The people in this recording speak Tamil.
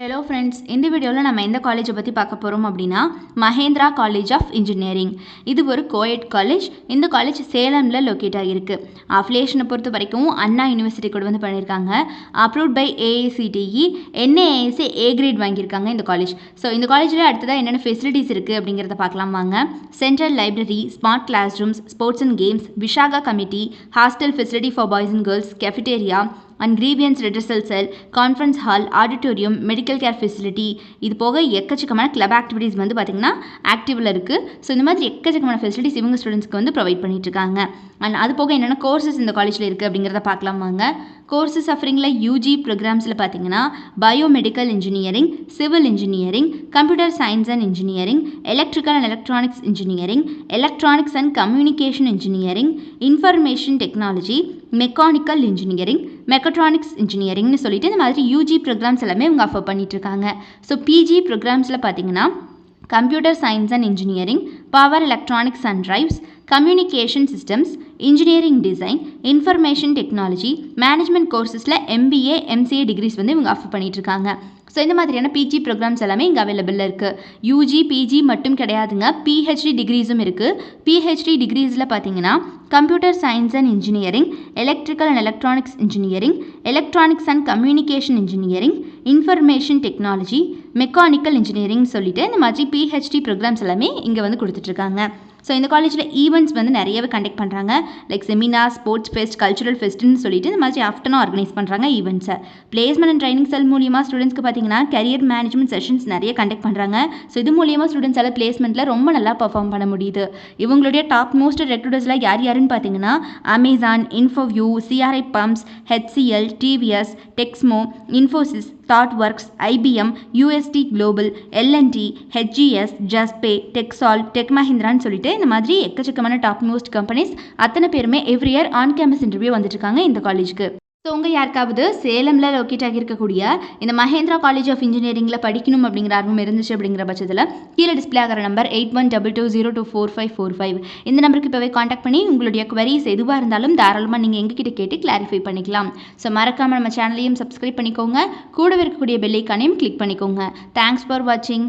ஹலோ ஃப்ரெண்ட்ஸ் இந்த வீடியோவில் நம்ம எந்த காலேஜை பற்றி பார்க்க போகிறோம் அப்படின்னா மஹேந்திரா காலேஜ் ஆஃப் இன்ஜினியரிங் இது ஒரு கோயட் காலேஜ் இந்த காலேஜ் சேலமில் லொக்கேட் ஆகியிருக்கு. அஃபிலியேஷனை பொறுத்த வரைக்கும் அண்ணா யூனிவர்சிட்டி கூட வந்து பண்ணியிருக்காங்க. Approved by AICTE NAAC A grade வாங்கியிருக்காங்க இந்த காலேஜ் ஸோ இந்த காலேஜில் அடுத்ததாக என்னென்ன ஃபெசிலிட்டிஸ் இருக்குது அப்படிங்கிறத பார்க்கலாம் வாங்க. Central library smart class rooms sports and games Vishaka committee hostel facility for boys and girls cafeteria and grievance redressal cell conference hall auditorium medical care facility இது போக எக்கச்சக்கமான கிளப் ஆக்டிவிட்டீஸ் வந்து பார்த்திங்கன்னா ஆக்டிவில் இருக்குது ஸோ இந்த மாதிரி எக்கச்சக்கமான ஃபெசிலிட்டிஸ் இவங்க ஸ்டூடெண்ட்ஸ்க்கு வந்து ப்ரொவைட் பண்ணிட்டுருக்காங்க அண்ட் அது போக என்னென்ன கோர்சஸ் இந்த காலேஜில் இருக்குது அப்படிங்கிறத பார்க்கலாம் வாங்க. கோர்சஸ் ஆஃபரிங்கில் யூஜி ப்ரோக்ராம்ஸில் பார்த்தீங்கன்னா biomedical engineering civil engineering computer science and engineering electrical and electronics engineering electronics and communication engineering information technology mechanical engineering mechatronics இன்ஜினியரிங்னு சொல்லிட்டு இந்த மாதிரி யூஜி ப்ரோக்ராம்ஸ் எல்லாமே இவங்க ஆஃபர் பண்ணிட்டுருக்காங்க. ஸோ பிஜி ப்ரோக்ராம்ஸில் பார்த்தீங்கன்னா computer science and engineering power electronics and drives communication systems engineering design information technology management கோர்சஸில் MBA MCA degrees வந்து இவங்க ஆஃபர் பண்ணிட்டுருக்காங்க. ஸோ இந்த மாதிரியான பிஜி ப்ரோக்ராம்ஸ் எல்லாமே இங்கே அவைலபிளில் இருக்குது யூஜி பிஜி மட்டும் கிடையாதுங்க. பிஹெச்டி டிகிரிஸும் இருக்குது பிஹெச்டி டிகிரிஸில் பார்த்தீங்கன்னா computer science and engineering electrical and electronics engineering electronics and communication engineering information technology mechanical engineering சொல்லிட்டு இந்த மாதிரி பிஹெச்டி ப்ரோக்ராம்ஸ் எல்லாமே இங்கே வந்து கொடுத்துட்ருக்காங்க ஸோ இந்த காலேஜில் ஈவெண்ட்ஸ் வந்து நிறையவே கண்டக்ட் பண்ணுறாங்க like seminar sports fest cultural ஃபெஸ்ட்னு சொல்லிட்டு இந்த மாதிரி ஆஃப்டர்னும் ஆர்கனைஸ் பண்ணுறாங்க ஈவெண்ட்ஸை பிளேஸ்மெண்ட் அண்ட் ட்ரைனிங் செல் மூலியமாக ஸ்டூடெண்ட்ஸ்க்கு பார்த்தீங்கன்னா கரியர் மேனேஜ்மெண்ட் செஷன்ஸ் நிறைய கண்டக்ட் பண்ணுறாங்க ஸோ இது மூலியமாக ஸ்டூடெண்ட்ஸால் பிளேஸ்மெண்ட்டில் ரொம்ப நல்லா பர்ஃபார்ம் பண்ண முடியுது. இவங்களுடைய டாப் மோஸ்ட் ரெக்ரூட்டர்ஸில் யார் யாருன்னு பார்த்தீங்கன்னா Amazon Infoview CRI pumps HCL TVS Texmo Infosys ThoughtWorks IBM UST global LNT HGS Juspay டெக்ஸால் tech மஹிந்திரான்னு சொல்லிட்டு இந்த மாதிரி எக்கச்சக்கமான டாப் மோஸ்ட் கம்பெனிஸ் அத்தனை பேருமே every year on campus interview வந்துட்டுருக்காங்க இந்த காலேஜுக்கு ஸோ உங்கள் யாருக்காவது சேலமில் லொக்கேட் ஆகியிருக்கக்கூடிய இந்த மஹேந்திரா காலேஜ் ஆஃப் இன்ஜினியரிங்கில் படிக்கணும் அப்படிங்கிற ஆர்வம் இருந்துச்சு அப்படிங்கிற பட்சத்தில் கீழே டிஸ்பிளே ஆகிற number eight one double two zero two four five four five இந்த நம்பருக்கு இப்போவே காண்டாக்ட் பண்ணி உங்களுடைய குவரிஸ் எதுவாக இருந்தாலும் தாராளமாக நீங்கள் எங்ககிட்ட கேட்டு கிளாரிஃபை பண்ணிக்கலாம். ஸோ மறக்காமல் நம்ம சேனலையும் சப்ஸ்கிரைப் பண்ணிக்கோங்க. கூடவே இருக்கக்கூடிய பெல்லைக்கானையும் கிளிக் பண்ணிக்கோங்க. தேங்க்ஸ் ஃபார் வாட்சிங்